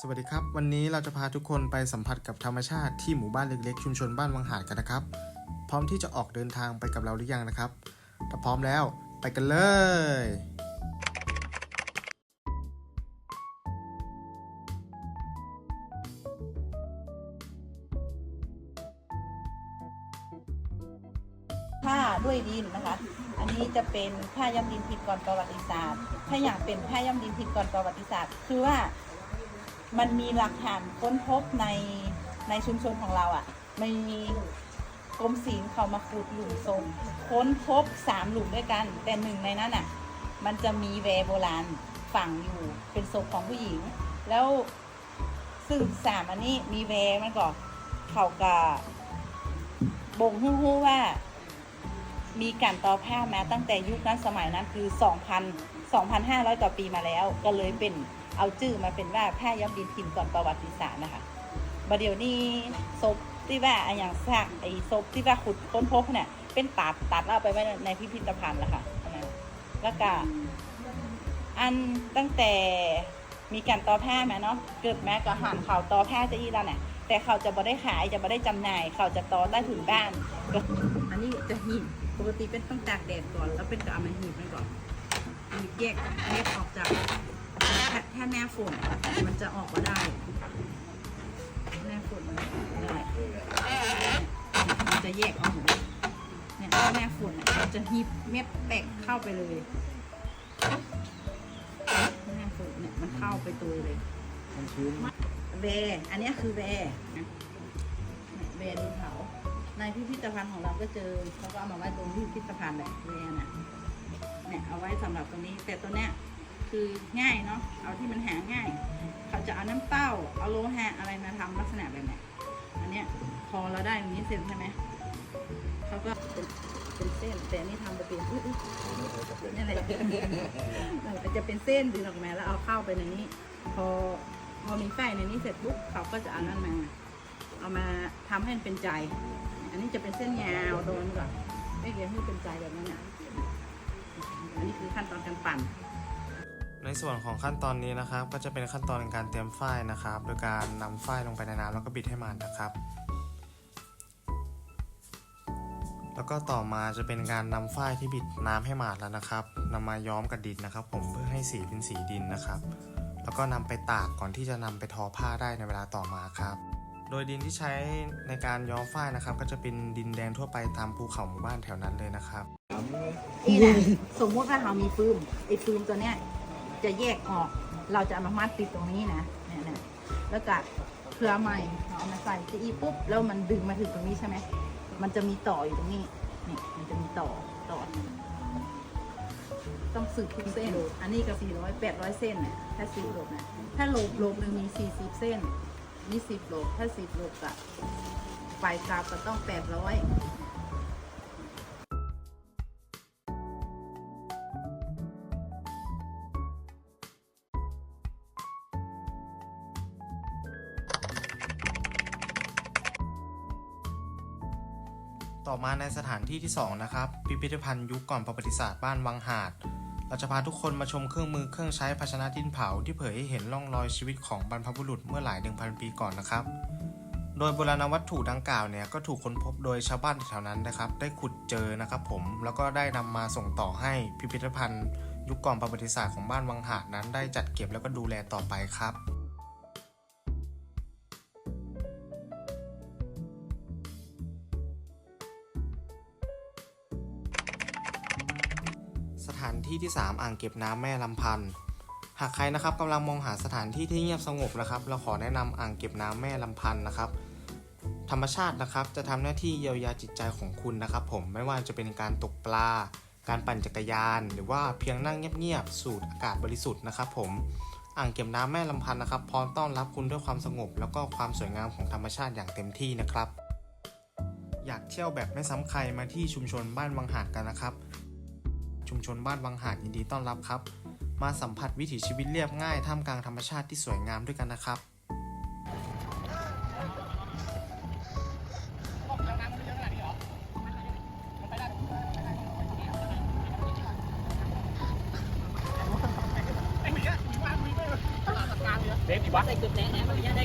สวัสดีครับ วันนี้เราจะพาทุกคนไปสัมผัสกับธรรมชาติที่หมู่บ้านเล็กๆ ชุมชนบ้านวังหาดกันนะครับ พร้อมที่จะออกเดินทางไปกับเราหรือยังนะครับ ถ้าพร้อมแล้วไปกันเลย ผ้าด้วยดินนะคะ อันนี้จะเป็นผ้าย่ำดินผิดก่อนประวัติศาสตร์ ถ้าอยากเป็นผ้าย่ำดินผิดก่อนประวัติศาสตร์ คือว่า มันมีหลักฐานค้นพบในในชุมชนของเราอะ่ะมีกรมศิลป์เขามาขุดหลุมศพค้นพบสามหลุมด้วยกัน แต่หนึ่งในนั้นอะ มันจะมีแวโบราณฝังอยู่เป็นศพของผู้หญิง แล้วซึ่งสามอันนี้มีแวมันก็เขากะบ่งฮู้ๆว่า มีการต่อผ้ามาตั้งแต่ยุคนั้นสมัยนั้นคือ 2,000 2,500 กว่าปีมาแล้ว ก็เลยเป็น เอาชื่อมาเป็นว่าผ้าย้อมดินพิมพ์ก่อนประวัติศาสตร์นะคะบดเดี๋ยวนี้ศพที่ว่าอย่างซากไอ้ศพที่ว่าขุดค้นพบเนี่ยเป็นตัดตัดแล้วเอาไปไว้ในพิพิธภัณฑ์แล้วค่ะนนั้นแล้วก็อันตั้งแต่มีการต่อผ้ามาเนาะเกิดแม้ก็หันเขาต่อผ้าจะอีแล้วเนี่ยแต่เขาจะบ่ได้ขายจะบ่ได้จำหน่าย เขาจะต่อใต้ถุนบ้าน อันนี้จะหีบปกติเป็นต้องตากแดดก่อน แล้วเป็นก็เอามาหีบมันก่อนหีบแยกแยกออกจาก ค่แน่ฝนมันจะออกมาได้แน่ฝนมันนั่นแหละมันจะแยกออกมดเนี่ยถ้าแน่ฝนเนี่ยมันจะหีบเม็ดแตกเข้าไปเลยแน่ฝนเนี่ยมันเข้าไปตัวเลยแวร์อันเนี้คือแวร์นะเนี่ยแวดินเผาในพิพิธภัณฑ์ของเราก็เจอเขาก็เอามาไว้ตรงพิพิธภัณฑ์แหละแวน่ะเนี่ยเอาไว้สำหรับตรงนี้แต่ตัวเนี้ย คือง่ายเนาะเอาที่มันหาง่าย เขาจะเอาน้ำเต้า เอาโลหะอะไรมาทำลักษณะแบบนี้อันเนี้ยพอเราได้ตรงนี้เสร็จใช่ไหมเขาก็เป็นเป็นเส้น แต่อันนี้ทำไปเป็นอุ๊ยอุ๊ยนี่แหละมันจะเป็นเส้นดึงออกมาแล้วเอาเข้าไปในนี้ พอพอมีไส้ในนี้เสร็จปุ๊บเขาก็จะเอานั่นมาเอามาทำให้มันเป็นใจ อันนี้จะเป็นเส้นยาวโดนก่อนไม่เกี่ยวให้เป็นใจแบบนั้นอะอันนี้คือขั้นตอนการปั่น ในส่วนของขั้นตอนนี้นะครับ ก็จะเป็นขั้นตอนในการเตรียมฝ้ายนะครับ โดยการนำฝ้ายลงไปในน้ำแล้วก็บิดให้มันนะครับ แล้วก็ต่อมาจะเป็นการนำฝ้ายที่บิดน้ำให้หมาดแล้วนะครับนำมาย้อมกับดินนะครับ ผมเพื่อให้สีเป็นสีดินนะครับ แล้วก็นำไปตากก่อนที่จะนำไปทอผ้าได้ในเวลาต่อมาครับ โดยดินที่ใช้ในการย้อมฝ้ายนะครับ ก็จะเป็นดินแดงทั่วไปตามภูเขาหมู่บ้านแถวนั้นเลยนะครับนี่แหละสมมุติว่าเรามีฟืมไอ้ฟืมตัวเนี้ย จะแยกออก เราจะเอามามัดติดตรงนี้นะเนี่ยนะแล้วก็เครือใหม่เอามาใส่จะอีปุ๊บแล้วมันดึงมาถึงตรงนี้ใช่ไหมมันจะมีต่ออยู่ตรงนี้นี่มันจะมีต่อต่อ ต้องสืบทุกเส้น อันนี้ก็สี่ร้อยแปดร้อยเส้นนะถ้าสิบโลนะถ้าโลบโลบหนึ่งมีสี่สิบเส้นนี่สิบโลถ้าสิบโลกับไฟกราฟก็ต้องแปดร้อย ต่อมาในสถานที่ที่ 2 นะครับ พิพิธภัณฑ์ยุคก่อนประวัติศาสตร์บ้านวังหาด เราจะพาทุกคนมาชมเครื่องมือเครื่องใช้ภาชนะดินเผาที่เผยให้เห็นร่องรอยชีวิตของบรรพบุรุษเมื่อหลายหนึ่งพันปีก่อนนะครับ โดยโบราณวัตถุดังกล่าวเนี่ยก็ถูกค้นพบโดยชาวบ้านแถวนั้นนะครับ ได้ขุดเจอนะครับผม แล้วก็ได้นำมาส่งต่อให้พิพิธภัณฑ์ยุคก่อนประวัติศาสตร์ของบ้านวังหาดนั้นได้จัดเก็บแล้วก็ดูแลต่อไปครับ สถานที่ที่ 3 อ่างเก็บน้ำแม่ลำพันธ์หากใครนะครับกำลังมองหาสถานที่ที่เงียบสงบนะครับ เราขอแนะนำอ่างเก็บน้ำแม่ลำพันธ์นะครับ ธรรมชาตินะครับจะทำหน้าที่เยียวยาจิตใจของคุณนะครับ ผมไม่ว่าจะเป็นการตกปลา การปั่นจักรยาน หรือว่าเพียงนั่งเงียบๆสูดอากาศบริสุทธิ์นะครับผมอ่างเก็บน้ำแม่ลำพันธ์นะครับ พร้อมต้อนรับคุณด้วยความสงบ แล้วก็ความสวยงามของธรรมชาติอย่างเต็มที่นะครับ อยากเที่ยวแบบไม่ซ้ำใครมาที่ชุมชนบ้านวังหาดกันนะครับ ชุมชนบ้านวังหาดยินดีต้อนรับครับ มาสัมผัสวิถีชีวิตเรียบง่ายท่ามกลางธรรมชาติที่สวยงามด้วยกันนะครับเด็กวะใส่เกือบแน่แน่มันยังได้